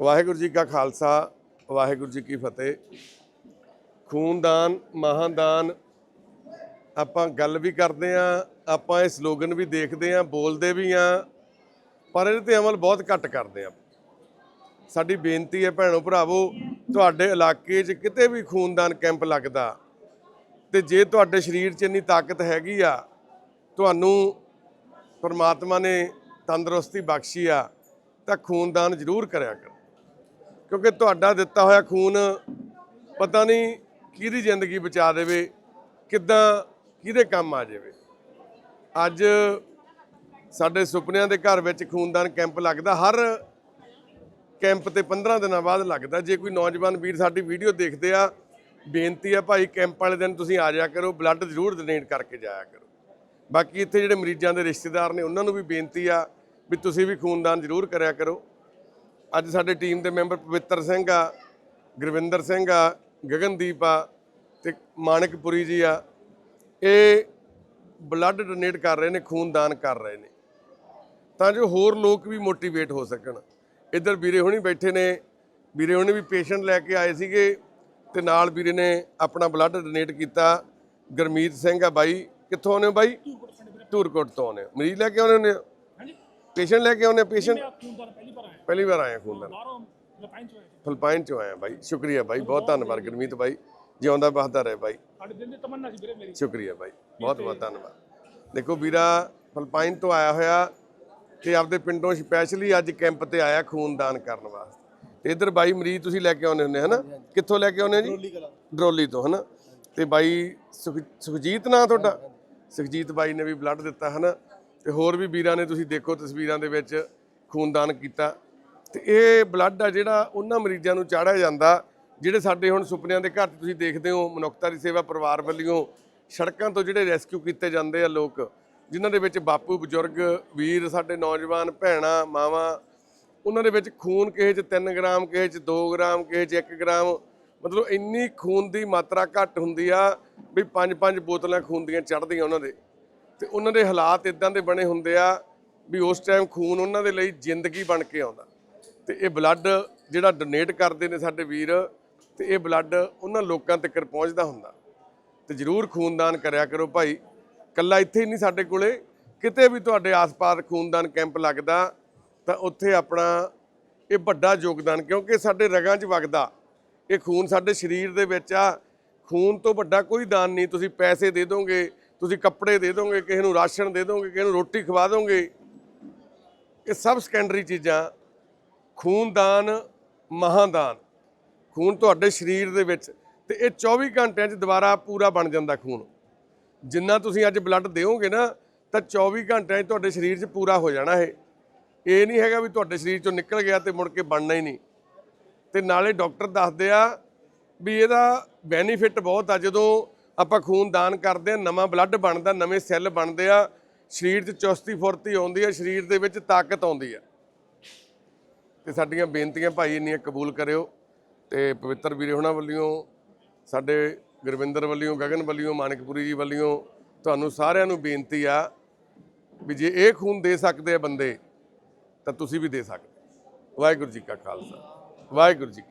ਵਾਹਿਗੁਰੂ ਜੀ ਕਾ ਖਾਲਸਾ, ਵਾਹਿਗੁਰੂ ਜੀ ਕੀ ਫਤਿਹ। ਖੂਨਦਾਨ, ਮਹਾਦਾਨ, ਆਪਾਂ ਗੱਲ ਵੀ ਕਰਦੇ ਆ, ਆਪਾਂ ਇਹ ਸਲੋਗਨ ਵੀ ਦੇਖਦੇ ਆ, ਬੋਲਦੇ ਵੀ ਆ, ਪਰ ਇਹਦੇ ਤੇ ਅਮਲ ਬਹੁਤ ਘੱਟ ਕਰਦੇ ਆ। ਸਾਡੀ ਬੇਨਤੀ ਹੈ ਭੈਣੋ ਭਰਾਵੋ, ਤੁਹਾਡੇ ਇਲਾਕੇ 'ਚ ਕਿਤੇ ਵੀ ਖੂਨਦਾਨ ਕੈਂਪ ਲੱਗਦਾ ਤੇ ਜੇ ਤੁਹਾਡੇ ਸਰੀਰ 'ਚ ਇੰਨੀ ਤਾਕਤ ਹੈਗੀ ਆ, ਤੁਹਾਨੂੰ ਪਰਮਾਤਮਾ ਨੇ ਤੰਦਰੁਸਤੀ ਬਖਸ਼ੀ ਆ, ਤਾਂ ਖੂਨਦਾਨ ਜ਼ਰੂਰ ਕਰਿਆ ਕਰੋ। ਕਿਉਂਕਿ ਤੁਹਾਡਾ ਦਿੱਤਾ ਹੋਇਆ ਖੂਨ ਪਤਾ ਨਹੀਂ ਕਿਹਦੀ ਜ਼ਿੰਦਗੀ ਬਚਾ ਦੇਵੇ, ਕਿੱਦਾਂ ਕਿਹਦੇ ਕੰਮ ਆ ਜਾਵੇ। ਅੱਜ ਸਾਡੇ ਸੁਪਨਿਆਂ ਦੇ ਘਰ ਵਿੱਚ ਖੂਨਦਾਨ ਕੈਂਪ ਲੱਗਦਾ, ਹਰ ਕੈਂਪ ਤੇ 15 ਦਿਨਾਂ ਬਾਅਦ ਲੱਗਦਾ। ਜੇ ਕੋਈ ਨੌਜਵਾਨ ਵੀਰ ਸਾਡੀ ਵੀਡੀਓ ਦੇਖਦੇ ਆ, ਬੇਨਤੀ ਆ ਭਾਈ, ਕੈਂਪ ਵਾਲੇ ਦਿਨ ਤੁਸੀਂ ਆ ਜਾਇਆ ਕਰੋ, ਬਲੱਡ ਜ਼ਰੂਰ ਡੋਨੇਟ ਕਰਕੇ ਜਾਇਆ ਕਰੋ। ਬਾਕੀ ਇੱਥੇ ਜਿਹੜੇ ਮਰੀਜ਼ਾਂ ਦੇ ਰਿਸ਼ਤੇਦਾਰ ਨੇ, ਉਹਨਾਂ ਨੂੰ ਵੀ ਬੇਨਤੀ ਆ ਵੀ ਤੁਸੀਂ ਵੀ ਖੂਨਦਾਨ ਜ਼ਰੂਰ ਕਰਿਆ ਕਰੋ। ਅੱਜ ਸਾਡੇ ਟੀਮ ਦੇ ਮੈਂਬਰ ਪਵਿੱਤਰ ਸਿੰਘ ਆ, ਗੁਰਵਿੰਦਰ ਸਿੰਘ ਆ, ਗਗਨਦੀਪ ਆ ਤੇ ਮਾਨਕਪੁਰੀ ਜੀ ਆ। ਇਹ ਬਲੱਡ ਡੋਨੇਟ ਕਰ ਰਹੇ ਨੇ, ਖੂਨਦਾਨ ਕਰ ਰਹੇ ਨੇ। ਤਾਂ ਜੋ ਹੋਰ ਲੋਕ ਵੀ ਮੋਟੀਵੇਟ ਹੋ ਸਕਣ। ਇੱਧਰ ਵੀਰੇ ਹੁਣੀ ਬੈਠੇ ਨੇ। ਵੀਰੇ ਹੁਣੀ ਵੀ ਪੇਸ਼ੈਂਟ ਲੈ ਕੇ ਆਏ ਸੀਗੇ ਤੇ ਨਾਲ ਵੀਰੇ ਨੇ ਆਪਣਾ ਬਲੱਡ ਡੋਨੇਟ ਕੀਤਾ। ਗਰਮੀਤ ਸਿੰਘ ਆ ਬਾਈ, ਕਿੱਥੋਂ ਆਉਂਦੇ ਹੋ ਬਾਈ? ਧੂਰਕੋਟ ਤੋਂ ਆਉਂਦੇ ਹੋ। ਮਰੀਜ਼ ਲੈ ਕੇ ਆਉਂਦੇ ਹੁੰਦੇ ਹੋ? ਪੇਸ਼ੈਂਟ ਲੈ ਕੇ ਆਉਂਦੇ ਹੋ ਪੇਸ਼ੈਂਟ ਖੂਨਦਾਨ ਪਹਿਲੀ ਵਾਰ ਆਇਆ। ਪਹਿਲੀ ਵਾਰ ਆਏ ਆ ਖੂਨਦਾਨ। ਬਾਹਰੋਂ ਲਪਾਈਨ ਚ ਹੋਇਆ ਫਿਲਪਾਈਨ ਚੋਂ ਆਇਆ ਬਾਈ ਸ਼ੁਕਰੀਆ ਬਾਈ ਬਹੁਤ ਧੰਨਵਾਦ ਗਰਮੀਤ ਬਾਈ ਜਿਉਂਦਾ ਬਹਾਦਰ ਰਹੇ ਬਾਈ। ਸਾਡੇ ਦਿਲ ਦੀ ਤਮੰਨਾ ਸੀ ਵੀਰੇ ਮੇਰੀ। ਸ਼ੁਕਰੀਆ ਬਾਈ ਬਹੁਤ ਬਹੁਤ ਧੰਨਵਾਦ। ਦੇਖੋ ਵੀਰਾ ਫਿਲਪਾਈਨ ਤੋਂ ਆਇਆ ਹੋਇਆ ਤੇ ਆਪਦੇ ਪਿੰਡੋਂ ਸਪੈਸ਼ਲੀ ਅੱਜ ਕੈਂਪ ਤੇ ਆਇਆ ਖੂਨਦਾਨ ਕਰਨ ਵਾਸਤੇ। ਤੇ ਇਧਰ ਬਾਈ ਮਰੀਜ਼ ਤੁਸੀਂ ਲੈ ਕੇ ਆਉਂਦੇ ਹੁੰਦੇ ਹਨਾ? ਕਿੱਥੋਂ ਲੈ ਕੇ ਆਉਂਦੇ ਹੋ ਜੀ? ਡਰੋਲੀ ਤੋਂ। ਹਨਾ? ਤੇ ਬਾਈ ਸੁਖ- ਸੁਖਜੀਤ ਨਾਂ ਤੁਹਾਡਾ? ਸੁਖਜੀਤ ਬਾਈ ਨੇ ਵੀ ਬਲੱਡ ਦਿੱਤਾ ਹਨਾ? ਤੇ ਹੋਰ ਵੀ ਵੀਰਾਂ ਨੇ ਤੁਸੀਂ ਦੇਖੋ ਤਸਵੀਰਾਂ ਦੇ ਵਿੱਚ ਖੂਨਦਾਨ ਕੀਤਾ। ਤੇ ਇਹ ਬਲੱਡ ਆ ਜਿਹੜਾ ਉਹਨਾਂ ਮਰੀਜ਼ਾਂ ਨੂੰ ਚਾੜਿਆ ਜਾਂਦਾ, ਜਿਹੜੇ ਸਾਡੇ ਹੁਣ ਸੁਪਨਿਆਂ ਦੇ ਘਰ ਤੁਸੀਂ ਦੇਖਦੇ ਹੋ, ਮਨੁੱਖਤਾ ਦੀ ਸੇਵਾ ਪਰਿਵਾਰ ਵੱਲੋਂ ਸੜਕਾਂ ਤੋਂ ਜਿਹੜੇ ਰੈਸਕਿਊ ਕੀਤੇ ਜਾਂਦੇ ਆ ਲੋਕ, ਜਿਨ੍ਹਾਂ ਦੇ ਵਿੱਚ ਬਾਪੂ, ਬਜ਼ੁਰਗ, ਵੀਰ, ਸਾਡੇ ਨੌਜਵਾਨ ਭੈਣਾਂ, ਮਾਵਾਂ, ਉਹਨਾਂ ਦੇ ਵਿੱਚ ਖੂਨ ਕਿਸੇ 'ਚ 3 ਗ੍ਰਾਮ, ਕਿਸੇ 'ਚ 2 ਗ੍ਰਾਮ, ਕਿਸੇ 'ਚ 1 ਗ੍ਰਾਮ, ਮਤਲਬ ਇੰਨੀ ਖੂਨ ਦੀ ਮਾਤਰਾ ਘੱਟ ਹੁੰਦੀ ਆ ਵੀ 5-5 ਬੋਤਲਾਂ ਖੂਨ ਦੀਆਂ ਚੜ੍ਹਦੀਆਂ ਉਹਨਾਂ ਦੇ। ਤੇ ਉਹਨਾਂ ਦੇ ਹਾਲਾਤ ਇਦਾਂ ਦੇ ਬਣੇ ਹੁੰਦੇ ਆ ਵੀ ਉਸ ਟਾਈਮ ਖੂਨ ਉਹਨਾਂ ਦੇ ਲਈ ਜ਼ਿੰਦਗੀ ਬਣ ਕੇ ਆਉਂਦਾ। ਤੇ ਇਹ ਬਲੱਡ ਜਿਹੜਾ ਡੋਨੇਟ ਕਰਦੇ ਨੇ ਸਾਡੇ ਵੀਰ, ਤੇ ਇਹ ਬਲੱਡ ਉਹਨਾਂ ਲੋਕਾਂ ਤੱਕ ਪਹੁੰਚਦਾ ਹੁੰਦਾ। ਤੇ ਜਰੂਰ ਖੂਨਦਾਨ ਕਰਿਆ ਕਰੋ ਭਾਈ। ਕੱਲਾ ਇੱਥੇ ਹੀ ਨਹੀਂ ਸਾਡੇ ਕੋਲੇ। ਕਿਤੇ ਵੀ ਤੁਹਾਡੇ ਆਸ-ਪਾਸ ਖੂਨਦਾਨ ਕੈਂਪ ਲੱਗਦਾ, ਤਾਂ ਉੱਥੇ ਆਪਣਾ ਇਹ ਵੱਡਾ ਯੋਗਦਾਨ, ਕਿਉਂਕਿ ਸਾਡੇ ਰਗਾਂ 'ਚ ਵਗਦਾ। ਇਹ ਖੂਨ ਸਾਡੇ ਸਰੀਰ ਦੇ ਵਿੱਚ ਆ। ਖੂਨ ਤੋਂ ਵੱਡਾ ਕੋਈ ਦਾਨ ਨਹੀਂ। ਤੁਸੀਂ ਪੈਸੇ ਦੇ ਦੋਗੇ ਤੁਸੀਂ ਕੱਪੜੇ ਦੇ ਦੋਗੇ, ਕਿਸੇ ਨੂੰ ਰਾਸ਼ਨ ਦੇ ਦੋਗੇ, ਕਿਸੇ ਨੂੰ ਰੋਟੀ ਖਵਾ ਦੋਗੇ। ਇਹ ਸਭ ਸੈਕੰਡਰੀ ਚੀਜ਼ਾਂ, ਖੂਨਦਾਨ, ਮਹਾਦਾਨ। ਖੂਨ ਤੁਹਾਡੇ ਸਰੀਰ ਦੇ ਵਿੱਚ ਤੇ ਇਹ 24 ਘੰਟਿਆਂ 'ਚ ਦੁਬਾਰਾ ਪੂਰਾ ਬਣ ਜਾਂਦਾ ਖੂਨ। ਜਿੰਨਾ ਤੁਸੀਂ ਅੱਜ ਬਲੱਡ ਦਿਓਗੇ ਨਾ, ਤਾਂ 24 ਘੰਟਿਆਂ 'ਚ ਤੁਹਾਡੇ ਸਰੀਰ 'ਚ ਪੂਰਾ ਹੋ ਜਾਣਾ ਇਹ। ਇਹ ਨਹੀਂ ਹੈਗਾ ਵੀ ਤੁਹਾਡੇ ਸਰੀਰ 'ਚੋਂ ਨਿਕਲ ਗਿਆ ਤੇ ਮੁੜ ਕੇ ਬਣਨਾ ਹੀ ਨਹੀਂ। ਤੇ ਨਾਲੇ ਡਾਕਟਰ ਦੱਸਦੇ ਆ ਵੀ ਇਹਦਾ ਬੈਨੀਫਿਟ ਬਹੁਤ ਆ, ਜਦੋਂ ਆਪਾਂ ਖੂਨ ਦਾਨ ਕਰਦੇ ਆ ਨਵਾਂ ਬਲੱਡ ਬਣਦਾ, ਨਵੇਂ ਸੈੱਲ ਬਣਦੇ ਆ, ਸਰੀਰ 'ਚ ਚੁਸਤੀ ਫੁਰਤੀ ਆਉਂਦੀ ਆ, ਸਰੀਰ ਦੇ ਵਿੱਚ ਤਾਕਤ ਆਉਂਦੀ ਆ। ਤੇ ਸਾਡੀਆਂ ਬੇਨਤੀਆਂ ਭਾਈ ਇੰਨੀਆਂ ਕਬੂਲ ਕਰਿਓ ਤੇ ਪਵਿੱਤਰ ਵੀਰੇ ਹੁਣਾਂ ਵੱਲੋਂ, ਸਾਡੇ ਗੁਰਵਿੰਦਰ ਵੱਲੋਂ, ਗਗਨ ਵੱਲੋਂ, ਮਾਨਕਪੁਰੀ ਜੀ ਵੱਲੋਂ ਤੁਹਾਨੂੰ ਸਾਰਿਆਂ ਨੂੰ ਬੇਨਤੀ ਆ ਵੀ ਜੇ ਇਹ ਖੂਨ ਦੇ ਸਕਦੇ ਆ ਬੰਦੇ, ਤਾਂ ਤੁਸੀਂ ਵੀ ਦੇ ਸਕਦੇ। ਵਾਹਿਗੁਰੂ ਜੀ ਕਾ ਖਾਲਸਾ, ਵਾਹਿਗੁਰੂ ਜੀ